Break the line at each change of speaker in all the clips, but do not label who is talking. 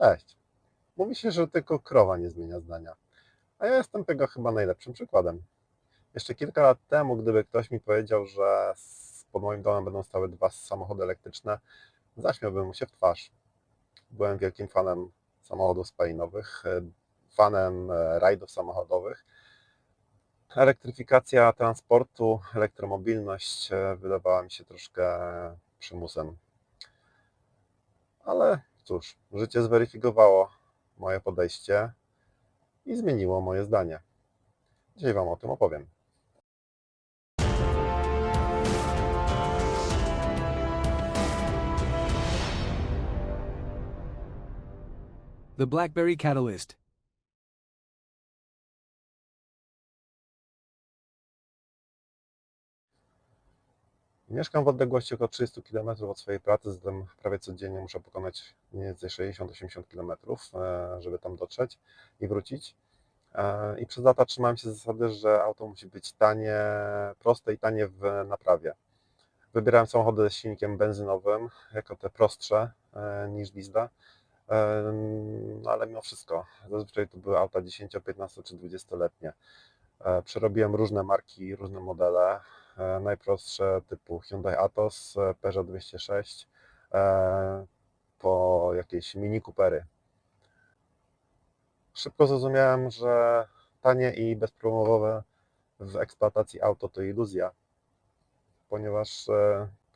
Cześć. Mówi się, że tylko krowa nie zmienia zdania. A ja jestem tego chyba najlepszym przykładem. Jeszcze kilka lat temu, gdyby ktoś mi powiedział, że pod moim domem będą stały dwa samochody elektryczne, zaśmiałbym mu się w twarz. Byłem wielkim fanem samochodów spalinowych, e, fanem e, rajdów samochodowych. Elektryfikacja transportu, elektromobilność e, wydawała mi się troszkę przymusem. Ale cóż, życie zweryfikowało moje podejście i zmieniło moje zdanie. Dzisiaj Wam o tym opowiem.
The BlackBerry Catalyst.
Mieszkam w odległości około 30 km od swojej pracy, zatem prawie codziennie muszę pokonać mniej więcej 60-80 km, żeby tam dotrzeć i wrócić. E, I przez lata trzymałem się zasady, że auto musi być tanie, proste i tanie w naprawie. Wybierałem samochody z silnikiem benzynowym, jako te prostsze e, niż diesla, E, no ale mimo wszystko, zazwyczaj to były auta 10, 15 czy 20-letnie. E, Przerobiłem różne marki, różne modele. E, Najprostsze typu Hyundai Atos, e, Peugeot 206, e, po jakieś Mini Coopery. Szybko zrozumiałem, że tanie i bezproblemowe w eksploatacji auto to iluzja, ponieważ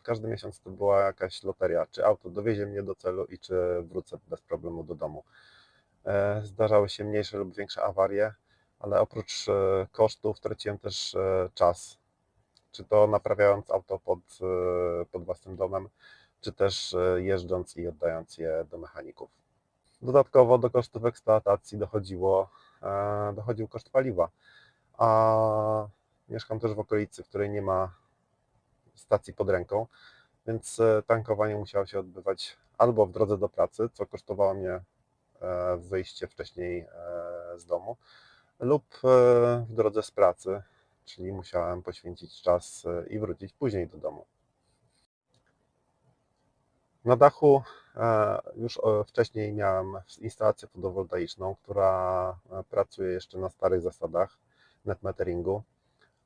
każdy miesiąc to była jakaś loteria, czy auto dowiezie mnie do celu i czy wrócę bez problemu do domu. Zdarzały się mniejsze lub większe awarie, ale oprócz kosztów traciłem też czas. Czy to naprawiając auto pod, e, pod własnym domem, czy też e, jeżdżąc i oddając je do mechaników. Dodatkowo do kosztów eksploatacji dochodziło, e, dochodził koszt paliwa. A mieszkam też w okolicy, w której nie ma stacji pod ręką, więc tankowanie musiało się odbywać albo w drodze do pracy, co kosztowało mnie wyjście wcześniej z domu, lub w drodze z pracy, czyli musiałem poświęcić czas e, i wrócić później do domu. Na dachu e, już e, wcześniej miałem instalację fotowoltaiczną, która pracuje jeszcze na starych zasadach net meteringu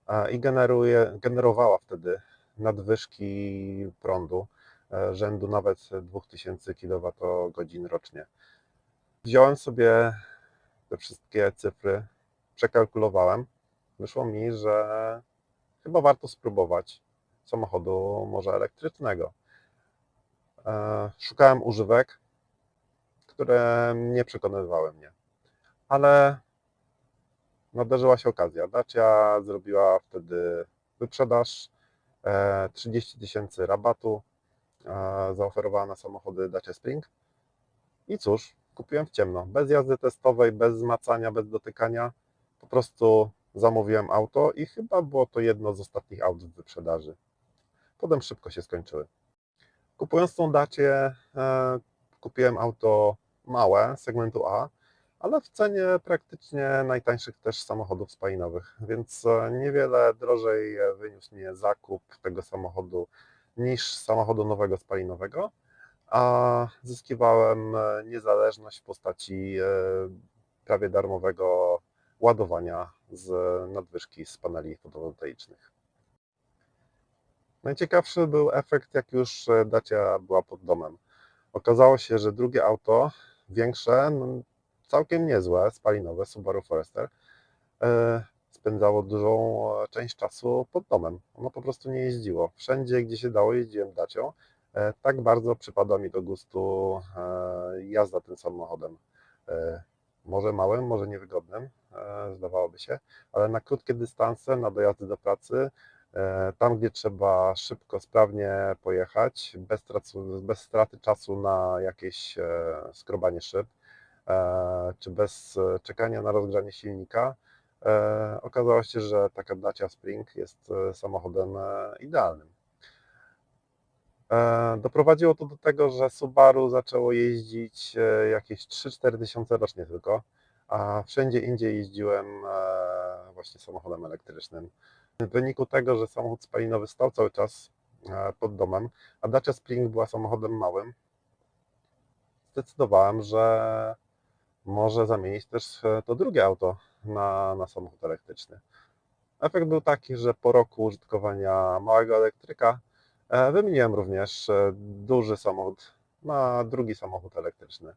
e, i generuje, generowała wtedy nadwyżki prądu rzędu nawet 2000 kWh rocznie. Wziąłem sobie te wszystkie cyfry, przekalkulowałem. Wyszło mi, że chyba warto spróbować samochodu może elektrycznego. E, Szukałem używek, które nie przekonywały mnie, ale nadarzyła się okazja. Dacia zrobiła wtedy wyprzedaż, e, 30 tysięcy rabatu, e, zaoferowała na samochody Dacia Spring. I cóż, kupiłem w ciemno, bez jazdy testowej, bez zmacania, bez dotykania. Po prostu zamówiłem auto i chyba było to jedno z ostatnich aut w wyprzedaży. Potem szybko się skończyły. Kupując tą Dacię, e, kupiłem auto małe, segmentu A, ale w cenie praktycznie najtańszych też samochodów spalinowych, więc e, niewiele drożej wyniósł mnie zakup tego samochodu niż samochodu nowego spalinowego, a zyskiwałem e, niezależność w postaci e, prawie darmowego ładowania z nadwyżki z paneli fotowoltaicznych. Najciekawszy był efekt, jak już e, Dacia była pod domem. Okazało się, że drugie auto, większe, no, całkiem niezłe, spalinowe, Subaru Forester, e, spędzało dużą e, część czasu pod domem. Ono po prostu nie jeździło. Wszędzie, gdzie się dało, jeździłem Dacią. Tak bardzo przypadła mi do gustu jazda tym samochodem. Może małym, może niewygodnym, e, zdawałoby się, ale na krótkie dystanse, na dojazdy do pracy, e, tam gdzie trzeba szybko, sprawnie pojechać, bez, tracu, bez straty czasu na jakieś e, skrobanie szyb, czy bez czekania na rozgrzanie silnika, okazało się, że taka Dacia Spring jest samochodem idealnym. E, Doprowadziło to do tego, że Subaru zaczęło jeździć e, jakieś 3-4 tysiące rocznie tylko, a wszędzie indziej jeździłem e, właśnie samochodem elektrycznym. W wyniku tego, że samochód spalinowy stał cały czas pod domem, a Dacia Spring była samochodem małym, zdecydowałem, że może zamienić też to drugie auto na, na samochód elektryczny. Efekt był taki, że po roku użytkowania małego elektryka wymieniłem również e, duży samochód na drugi samochód elektryczny.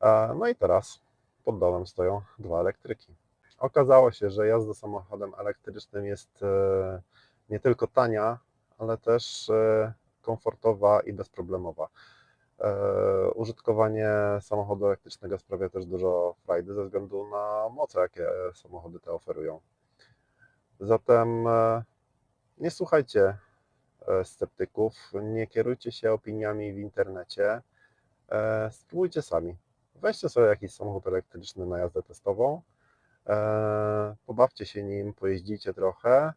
E, No i teraz pod domem stoją dwa elektryki. Okazało się, że jazda samochodem elektrycznym jest e, nie tylko tania, ale też e, komfortowa i bezproblemowa. E, Użytkowanie samochodu elektrycznego sprawia też dużo frajdy ze względu na moce, jakie samochody te oferują. Zatem e, nie słuchajcie e, sceptyków, nie kierujcie się opiniami w internecie, e, spróbujcie sami. Weźcie sobie jakiś samochód elektryczny na jazdę testową, e, pobawcie się nim, pojeździcie trochę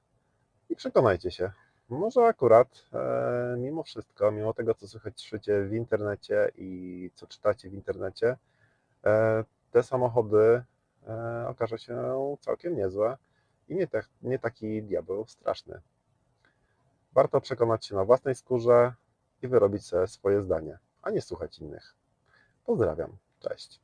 i przekonajcie się. Może akurat, e, mimo wszystko, mimo tego, co słyszycie w internecie i co czytacie w internecie, e, te samochody e, okażą się całkiem niezłe i nie, tak, nie taki diabeł straszny. Warto przekonać się na własnej skórze i wyrobić sobie swoje zdanie, a nie słuchać innych. Pozdrawiam, cześć.